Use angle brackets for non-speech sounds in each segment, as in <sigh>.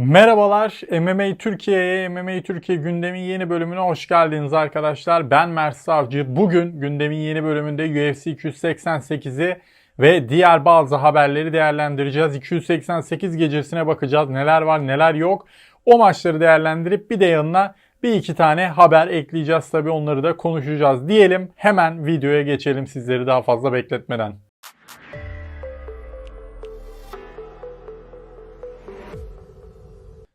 Merhabalar, MMA Türkiye'ye, MMA Türkiye gündemin yeni bölümüne hoş geldiniz arkadaşlar. Ben Mert Savcı. Bugün gündemin yeni bölümünde UFC 288'i ve diğer bazı haberleri değerlendireceğiz. 288 gecesine bakacağız. Neler var, neler yok. O maçları değerlendirip bir de yanına bir iki tane haber ekleyeceğiz. Tabii onları da konuşacağız diyelim. Hemen videoya geçelim sizleri daha fazla bekletmeden.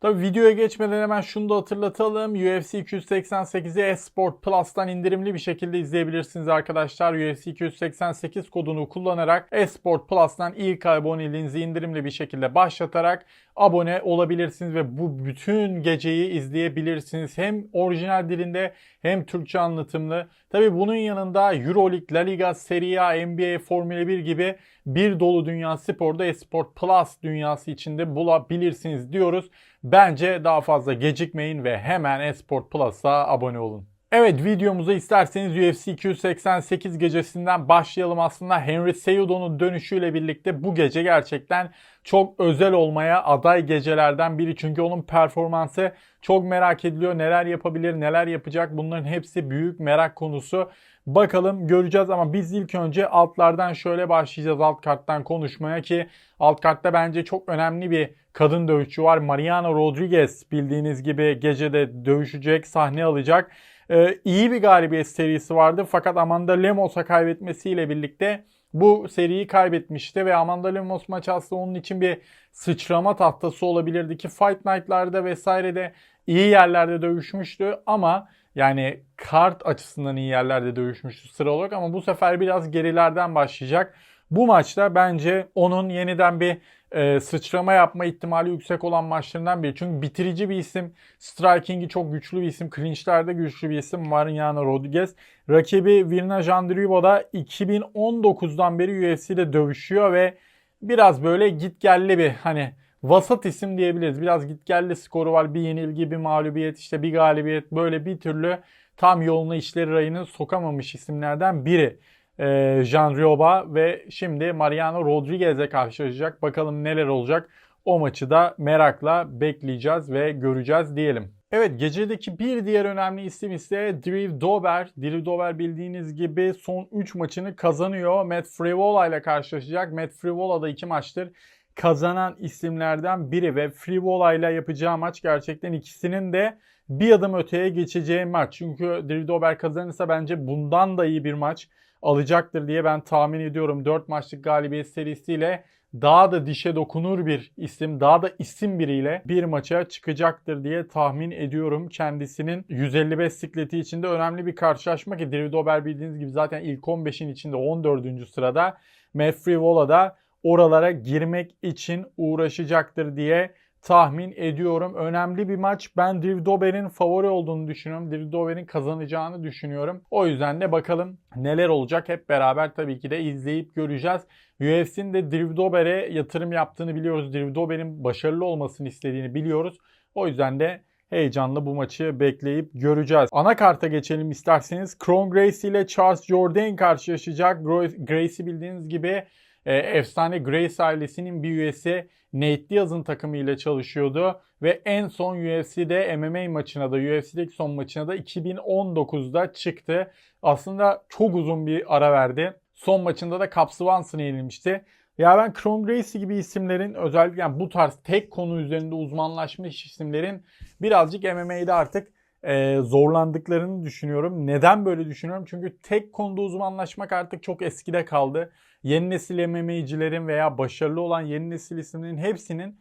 Tabi videoya geçmeden hemen şunu da hatırlatalım. UFC 288'i Esport Plus'tan indirimli bir şekilde izleyebilirsiniz arkadaşlar. UFC 288 kodunu kullanarak Esport Plus'tan ilk aboneliğinizi indirimli bir şekilde başlatarak abone olabilirsiniz ve bu bütün geceyi izleyebilirsiniz. Hem orijinal dilinde hem Türkçe anlatımlı. Tabi bunun yanında Euroleague, La Liga, Serie A, NBA, Formula 1 gibi bir dolu dünya sporda Esport Plus dünyası içinde bulabilirsiniz diyoruz. Bence daha fazla gecikmeyin ve hemen Esport Plus'a abone olun. Evet videomuza isterseniz UFC 288 gecesinden başlayalım aslında. Henry Cejudo'nun dönüşüyle birlikte bu gece gerçekten çok özel olmaya aday gecelerden biri. Çünkü onun performansı çok merak ediliyor. Neler yapabilir, neler yapacak bunların hepsi büyük merak konusu. Bakalım göreceğiz ama biz ilk önce altlardan şöyle başlayacağız alt karttan konuşmaya ki alt kartta bence çok önemli bir kadın dövüşçü var. Mariana Rodriguez bildiğiniz gibi gecede dövüşecek, sahne alacak. Ee, iyi bir galibiyet serisi vardı fakat Amanda Lemos'a kaybetmesiyle birlikte bu seriyi kaybetmişti ve Amanda Lemos maçı aslında onun için bir sıçrama tahtası olabilirdi ki Fight Night'larda vesairede iyi yerlerde dövüşmüştü ama yani kart açısından iyi yerlerde dövüşmüştü sıra olarak ama bu sefer biraz gerilerden başlayacak. Bu maçta bence onun yeniden bir e, sıçrama yapma ihtimali yüksek olan maçlarından biri. Çünkü bitirici bir isim, striking'i çok güçlü bir isim, clinch'lerde güçlü bir isim Mariano Rodriguez. Rakibi Virna Jandrivo da 2019'dan beri UFC'de dövüşüyor ve biraz böyle gitgelli bir hani vasat isim diyebiliriz. Biraz gitgelli skoru var. Bir yenilgi, bir mağlubiyet, işte bir galibiyet böyle bir türlü tam yoluna işleri rayını sokamamış isimlerden biri. Ee, Jean Rioba ve şimdi Mariano Rodriguez'e karşılaşacak. Bakalım neler olacak. O maçı da merakla bekleyeceğiz ve göreceğiz diyelim. Evet gecedeki bir diğer önemli isim ise Drew Dober. Drew Dober bildiğiniz gibi son 3 maçını kazanıyor. Matt Frivola ile karşılaşacak. Matt Frivola da 2 maçtır kazanan isimlerden biri ve Frivola ile yapacağı maç gerçekten ikisinin de bir adım öteye geçeceği maç. Çünkü Drew Dober kazanırsa bence bundan da iyi bir maç alacaktır diye ben tahmin ediyorum. 4 maçlık galibiyet serisiyle daha da dişe dokunur bir isim, daha da isim biriyle bir maça çıkacaktır diye tahmin ediyorum. Kendisinin 155 sikleti içinde önemli bir karşılaşma ki Dober bildiğiniz gibi zaten ilk 15'in içinde 14. sırada. Matt Frivola da oralara girmek için uğraşacaktır diye tahmin ediyorum. Önemli bir maç. Ben Drew Dober'in favori olduğunu düşünüyorum. Drew Dober'in kazanacağını düşünüyorum. O yüzden de bakalım neler olacak hep beraber tabii ki de izleyip göreceğiz. UFC'nin de Drew Dober'e yatırım yaptığını biliyoruz. Drew Dober'in başarılı olmasını istediğini biliyoruz. O yüzden de heyecanla bu maçı bekleyip göreceğiz. Ana karta geçelim isterseniz. Kron Gracie ile Charles Jourdain karşılaşacak. Gracie bildiğiniz gibi e, efsane Grace ailesinin bir üyesi Nate Diaz'ın takımıyla çalışıyordu ve en son UFC'de MMA maçına da UFC'deki son maçına da 2019'da çıktı. Aslında çok uzun bir ara verdi. Son maçında da Cap Swanson'a yenilmişti. Ya ben Kron Gracie gibi isimlerin özellikle yani bu tarz tek konu üzerinde uzmanlaşmış isimlerin birazcık MMA'de artık e, zorlandıklarını düşünüyorum. Neden böyle düşünüyorum? Çünkü tek konuda uzmanlaşmak artık çok eskide kaldı. Yeni nesil MMA'cilerin veya başarılı olan yeni nesil isimlerin hepsinin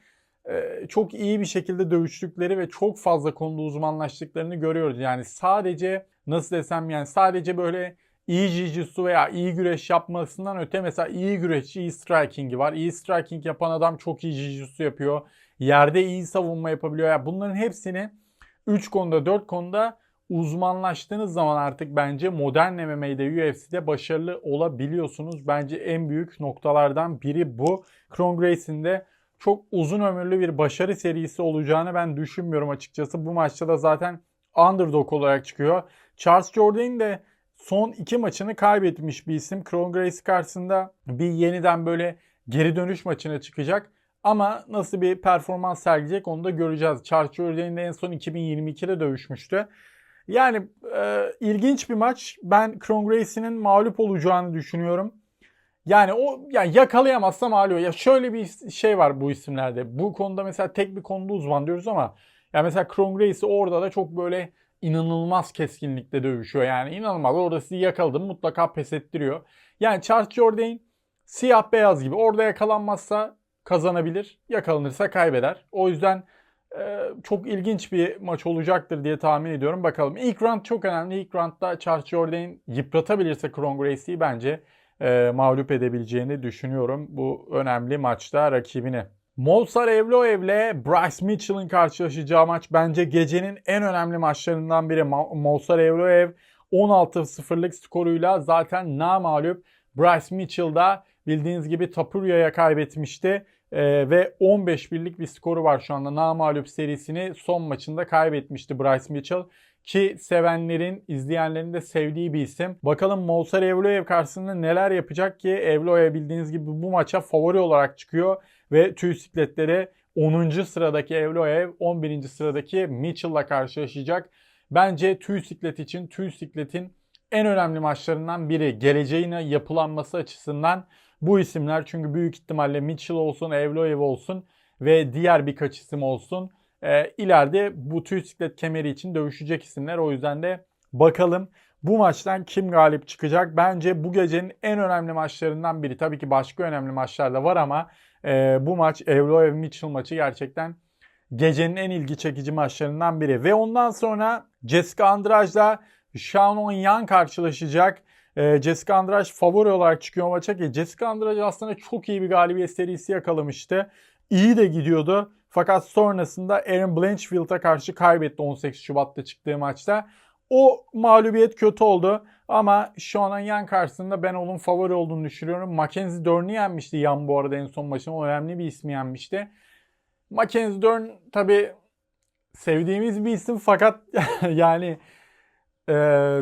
e, çok iyi bir şekilde dövüştükleri ve çok fazla konuda uzmanlaştıklarını görüyoruz. Yani sadece nasıl desem yani sadece böyle iyi jiu veya iyi güreş yapmasından öte mesela iyi güreşçi, iyi striking'i var. İyi striking yapan adam çok iyi jiu yapıyor. Yerde iyi savunma yapabiliyor. Yani bunların hepsini 3 konuda 4 konuda uzmanlaştığınız zaman artık bence modern MMA'de UFC'de başarılı olabiliyorsunuz. Bence en büyük noktalardan biri bu. Kron Gracie'nin de çok uzun ömürlü bir başarı serisi olacağını ben düşünmüyorum açıkçası. Bu maçta da zaten underdog olarak çıkıyor. Charles Jourdain de son iki maçını kaybetmiş bir isim. Kron Gracie karşısında bir yeniden böyle geri dönüş maçına çıkacak. Ama nasıl bir performans sergileyecek onu da göreceğiz. Charles Jourdain de en son 2022'de dövüşmüştü. Yani e, ilginç bir maç. Ben Kron Gracie'nin mağlup olacağını düşünüyorum. Yani o yani yakalayamazsa mağlup. Ya şöyle bir şey var bu isimlerde. Bu konuda mesela tek bir konuda uzman diyoruz ama ya mesela Kron Gracie orada da çok böyle inanılmaz keskinlikte dövüşüyor. Yani inanılmaz. Orada sizi yakaladım mutlaka pes ettiriyor. Yani Charles Jourdain siyah beyaz gibi. Orada yakalanmazsa kazanabilir. Yakalanırsa kaybeder. O yüzden çok ilginç bir maç olacaktır diye tahmin ediyorum. Bakalım. İlk round çok önemli. İlk roundda Charles Jourdain yıpratabilirse Kron Gracie'yi bence e, mağlup edebileceğini düşünüyorum. Bu önemli maçta rakibini. Movsar Evloev ile Bryce Mitchell'ın karşılaşacağı maç bence gecenin en önemli maçlarından biri. Movsar Evloev 16-0'lık skoruyla zaten namalup. Bryce Mitchell da bildiğiniz gibi Tapurya'ya kaybetmişti. Ee, ve 15 birlik bir skoru var şu anda. Namalup serisini son maçında kaybetmişti Bryce Mitchell. Ki sevenlerin, izleyenlerin de sevdiği bir isim. Bakalım Movsar Evloev karşısında neler yapacak ki Evloev bildiğiniz gibi bu maça favori olarak çıkıyor. Ve tüy sikletleri 10. sıradaki Evloev 11. sıradaki Mitchell'la karşılaşacak. Bence tüy siklet için tüy sikletin en önemli maçlarından biri. Geleceğine yapılanması açısından bu isimler çünkü büyük ihtimalle Mitchell olsun, Evloev olsun ve diğer birkaç isim olsun e, ileride bu tüy siklet kemeri için dövüşecek isimler. O yüzden de bakalım bu maçtan kim galip çıkacak? Bence bu gecenin en önemli maçlarından biri. Tabii ki başka önemli maçlar da var ama e, bu maç Evloev Mitchell maçı gerçekten gecenin en ilgi çekici maçlarından biri. Ve ondan sonra Jessica Andrade'la Shannon Yang karşılaşacak. E, Jessica Andrade favori olarak çıkıyor maça ki Jessica Andrade aslında çok iyi bir galibiyet serisi yakalamıştı. İyi de gidiyordu. Fakat sonrasında Aaron Blanchfield'a karşı kaybetti 18 Şubat'ta çıktığı maçta. O mağlubiyet kötü oldu. Ama Sean Yan karşısında ben onun favori olduğunu düşünüyorum. Mackenzie Dern'i yenmişti Yan bu arada en son maçın. Önemli bir ismi yenmişti. Mackenzie Dern tabi sevdiğimiz bir isim fakat <laughs> yani e,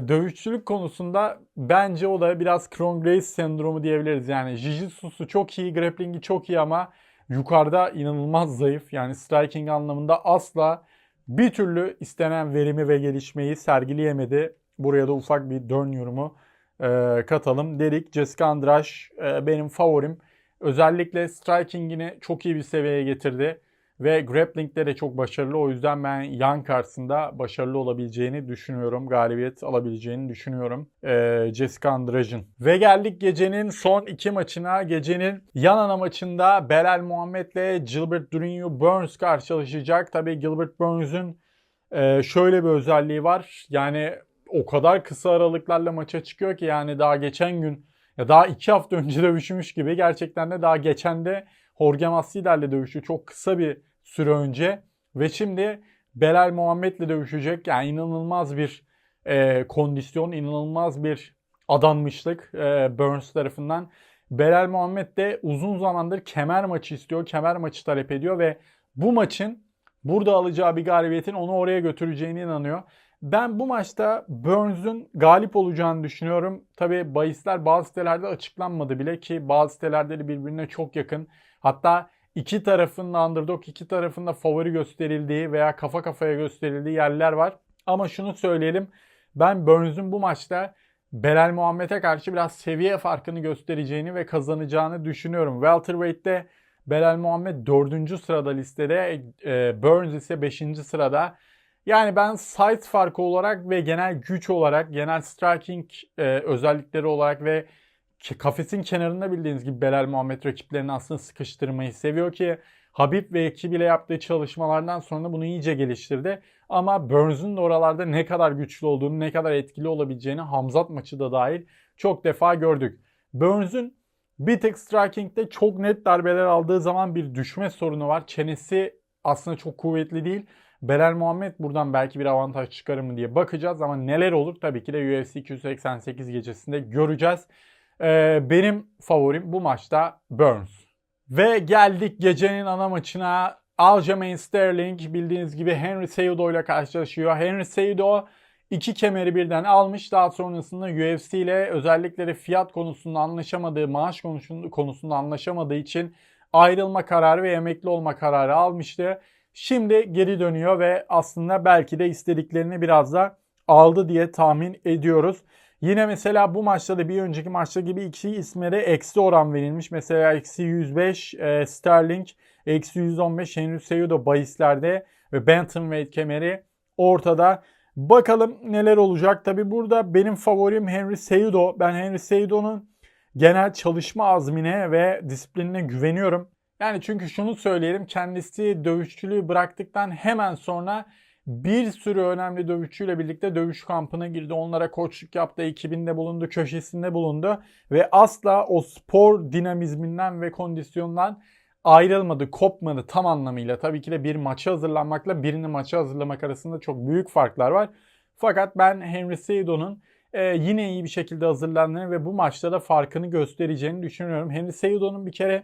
dövüşçülük konusunda bence o da biraz Kron Grace sendromu diyebiliriz. Yani Jiu-Jitsu'su çok iyi, grappling'i çok iyi ama yukarıda inanılmaz zayıf. Yani striking anlamında asla bir türlü istenen verimi ve gelişmeyi sergileyemedi. Buraya da ufak bir dön yorumu e, katalım dedik. Jessica Andrade e, benim favorim. Özellikle striking'ini çok iyi bir seviyeye getirdi. Ve grappling'de de çok başarılı. O yüzden ben yan karşısında başarılı olabileceğini düşünüyorum. Galibiyet alabileceğini düşünüyorum. Ee, Jessica Andrade'ın. Ve geldik gecenin son iki maçına. Gecenin yan ana maçında Belal Muhammed ile Gilbert Durinho Burns karşılaşacak. Tabii Gilbert Burns'ün e, şöyle bir özelliği var. Yani o kadar kısa aralıklarla maça çıkıyor ki yani daha geçen gün ya daha iki hafta önce <laughs> dövüşmüş gibi gerçekten de daha geçen de Jorge Masvidal'le dövüştü çok kısa bir süre önce ve şimdi Belal Muhammed'le dövüşecek. Yani inanılmaz bir e, kondisyon, inanılmaz bir adanmışlık e, Burns tarafından. Belal Muhammed de uzun zamandır kemer maçı istiyor, kemer maçı talep ediyor ve bu maçın burada alacağı bir galibiyetin onu oraya götüreceğine inanıyor. Ben bu maçta Burns'ün galip olacağını düşünüyorum. Tabi bahisler bazı sitelerde açıklanmadı bile ki bazı sitelerde de birbirine çok yakın. Hatta iki tarafında underdog, iki tarafında favori gösterildiği veya kafa kafaya gösterildiği yerler var. Ama şunu söyleyelim. Ben Burns'ün bu maçta Belal Muhammed'e karşı biraz seviye farkını göstereceğini ve kazanacağını düşünüyorum. Welterweight'te Belal Muhammed 4. sırada listede, e, Burns ise 5. sırada. Yani ben size farkı olarak ve genel güç olarak, genel striking e, özellikleri olarak ve kafesin kenarında bildiğiniz gibi Belal Muhammed rakiplerini aslında sıkıştırmayı seviyor ki Habib ve ekibiyle yaptığı çalışmalardan sonra bunu iyice geliştirdi. Ama Burns'un da oralarda ne kadar güçlü olduğunu, ne kadar etkili olabileceğini Hamzat maçı da dahil çok defa gördük. Burns'un bir tık striking'de çok net darbeler aldığı zaman bir düşme sorunu var. Çenesi aslında çok kuvvetli değil. Belal Muhammed buradan belki bir avantaj çıkarır mı diye bakacağız ama neler olur tabii ki de UFC 288 gecesinde göreceğiz. Ee, benim favorim bu maçta Burns. Ve geldik gecenin ana maçına. Aljamain Sterling bildiğiniz gibi Henry Cejudo ile karşılaşıyor. Henry Cejudo iki kemeri birden almış. Daha sonrasında UFC ile özellikle fiyat konusunda anlaşamadığı, maaş konusunda anlaşamadığı için ayrılma kararı ve emekli olma kararı almıştı. Şimdi geri dönüyor ve aslında belki de istediklerini biraz da aldı diye tahmin ediyoruz. Yine mesela bu maçta da bir önceki maçta gibi iki isme de eksi oran verilmiş. Mesela eksi 105 e, Sterling, eksi 115 Henry Cejudo bahislerde ve Bantamweight kemeri ortada. Bakalım neler olacak. Tabi burada benim favorim Henry Cejudo. Ben Henry Cejudo'nun genel çalışma azmine ve disiplinine güveniyorum. Yani çünkü şunu söyleyelim kendisi dövüşçülüğü bıraktıktan hemen sonra bir sürü önemli dövüşçüyle birlikte dövüş kampına girdi. Onlara koçluk yaptı, ekibinde bulundu, köşesinde bulundu ve asla o spor dinamizminden ve kondisyondan ayrılmadı, kopmadı tam anlamıyla. Tabii ki de bir maça hazırlanmakla birini maça hazırlamak arasında çok büyük farklar var. Fakat ben Henry Cejudo'nun e, yine iyi bir şekilde hazırlandığını ve bu maçta da farkını göstereceğini düşünüyorum. Henry Cejudo'nun bir kere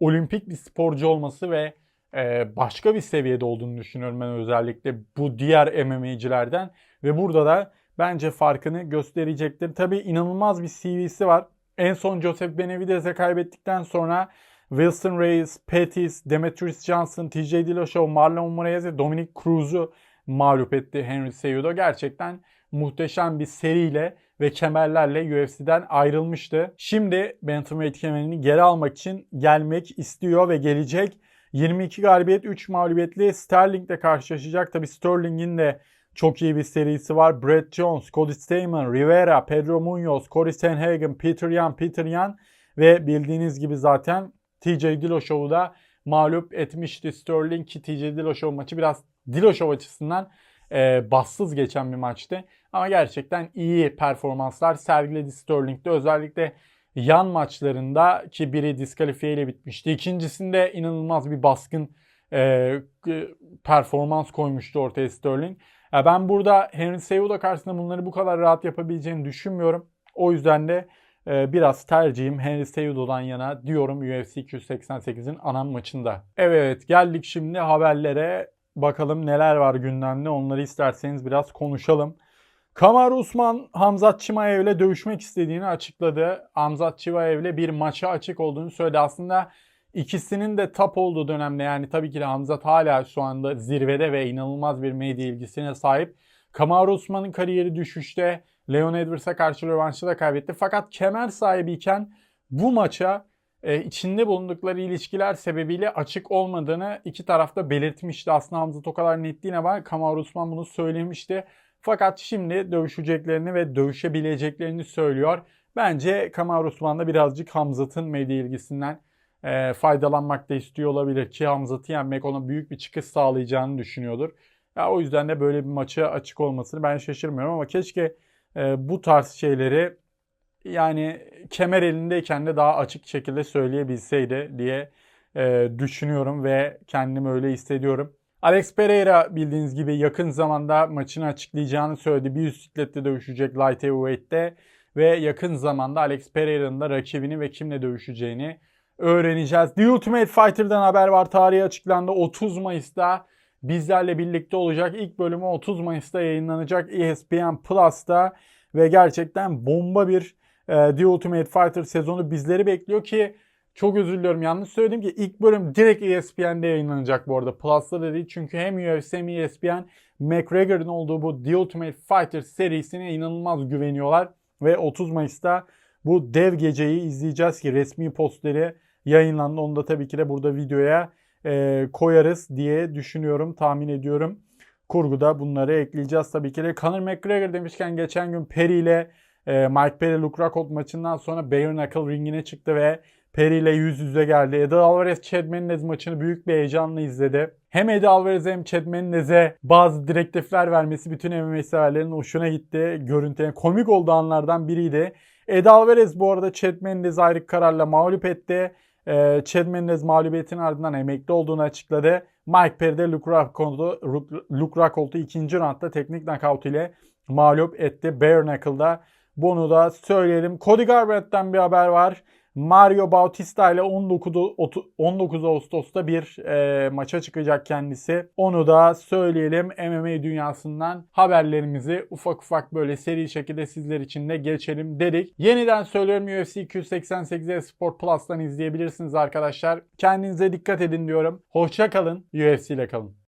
olimpik bir sporcu olması ve e, başka bir seviyede olduğunu düşünüyorum ben özellikle bu diğer MMA'cilerden ve burada da bence farkını gösterecektir. Tabii inanılmaz bir CV'si var. En son Joseph Benavidez'e kaybettikten sonra Wilson Reyes, Pettis, Demetrius Johnson, TJ Dillashaw, Marlon Moraes Dominic Cruz'u mağlup etti Henry Cejudo. Gerçekten muhteşem bir seriyle ve kemerlerle UFC'den ayrılmıştı. Şimdi Bantamweight kemerini geri almak için gelmek istiyor ve gelecek. 22 galibiyet 3 mağlubiyetli Sterling ile karşılaşacak. Tabi Sterling'in de çok iyi bir serisi var. Brett Jones, Cody Stamen, Rivera, Pedro Munoz, Corey Sanhagen, Peter Yan, Peter Yan ve bildiğiniz gibi zaten TJ Dillashaw'u da mağlup etmişti Sterling ki TJ Dillashaw maçı biraz Dillashaw açısından e, bassız geçen bir maçtı. Ama gerçekten iyi performanslar sergiledi Sterling'de. Özellikle yan maçlarında ki biri diskalifiye ile bitmişti. İkincisinde inanılmaz bir baskın e, performans koymuştu ortaya Sterling. Ya ben burada Henry Cejudo karşısında bunları bu kadar rahat yapabileceğini düşünmüyorum. O yüzden de e, biraz tercihim Henry Cejudo'dan yana diyorum UFC 288'in ana maçında. Evet geldik şimdi haberlere. Bakalım neler var gündemde onları isterseniz biraz konuşalım. Kamar Usman Hamzat Çimaev ile dövüşmek istediğini açıkladı. Hamzat Çimaev ile bir maça açık olduğunu söyledi. Aslında ikisinin de tap olduğu dönemde yani tabii ki de Hamzat hala şu anda zirvede ve inanılmaz bir medya ilgisine sahip. Kamar Usman'ın kariyeri düşüşte. Leon Edwards'a karşı rövanşı da kaybetti. Fakat kemer sahibiyken bu maça e, içinde bulundukları ilişkiler sebebiyle açık olmadığını iki tarafta belirtmişti. Aslında Hamzat o kadar net değil ama Kamar Usman bunu söylemişti. Fakat şimdi dövüşeceklerini ve dövüşebileceklerini söylüyor. Bence Kamar Usman da birazcık Hamzat'ın medya ilgisinden e, faydalanmak da istiyor olabilir ki Hamzat'ı yenmek ona büyük bir çıkış sağlayacağını düşünüyordur. Ya, o yüzden de böyle bir maça açık olmasını ben şaşırmıyorum ama keşke e, bu tarz şeyleri yani kemer elindeyken de daha açık şekilde söyleyebilseydi diye e, düşünüyorum ve kendimi öyle hissediyorum. Alex Pereira bildiğiniz gibi yakın zamanda maçını açıklayacağını söyledi. Bir üst siklette dövüşecek Light Heavyweight'te ve yakın zamanda Alex Pereira'nın da rakibini ve kimle dövüşeceğini öğreneceğiz. The Ultimate Fighter'dan haber var. Tarihi açıklandı. 30 Mayıs'ta bizlerle birlikte olacak. İlk bölümü 30 Mayıs'ta yayınlanacak ESPN Plus'ta ve gerçekten bomba bir The Ultimate Fighter sezonu bizleri bekliyor ki çok özür diliyorum yanlış söyledim ki ilk bölüm direkt ESPN'de yayınlanacak bu arada. Plus'ta da değil çünkü hem UFC hem ESPN McGregor'ın olduğu bu The Ultimate Fighter serisine inanılmaz güveniyorlar. Ve 30 Mayıs'ta bu dev geceyi izleyeceğiz ki resmi posteri yayınlandı. Onu da tabii ki de burada videoya e, koyarız diye düşünüyorum, tahmin ediyorum. Kurguda bunları ekleyeceğiz tabii ki de. Conor McGregor demişken geçen gün Perry ile e, Mike Perry Luke Rockhold maçından sonra Bare Knuckle ringine çıktı ve Perry ile yüz yüze geldi. Eddie Alvarez Chad Menendez maçını büyük bir heyecanla izledi. Hem Eddie Alvarez hem Chad Menendez'e bazı direktifler vermesi bütün MMA severlerin hoşuna gitti. Görüntüye komik olduğu anlardan biriydi. Eddie Alvarez bu arada Chad Menendez'i ayrı kararla mağlup etti. Ee, Chad Menendez mağlubiyetin ardından emekli olduğunu açıkladı. Mike Perry de Luke Rockhold'u Luke Rockhold'u ikinci roundda teknik knockout ile mağlup etti. Bare Knuckle'da bunu da söyleyelim. Cody Garbrandt'ten bir haber var. Mario Bautista ile 19, 19 Ağustos'ta bir e, maça çıkacak kendisi. Onu da söyleyelim MMA dünyasından haberlerimizi ufak ufak böyle seri şekilde sizler için de geçelim dedik. Yeniden söylüyorum UFC 288'e Sport Plus'tan izleyebilirsiniz arkadaşlar. Kendinize dikkat edin diyorum. Hoşça kalın. UFC ile kalın.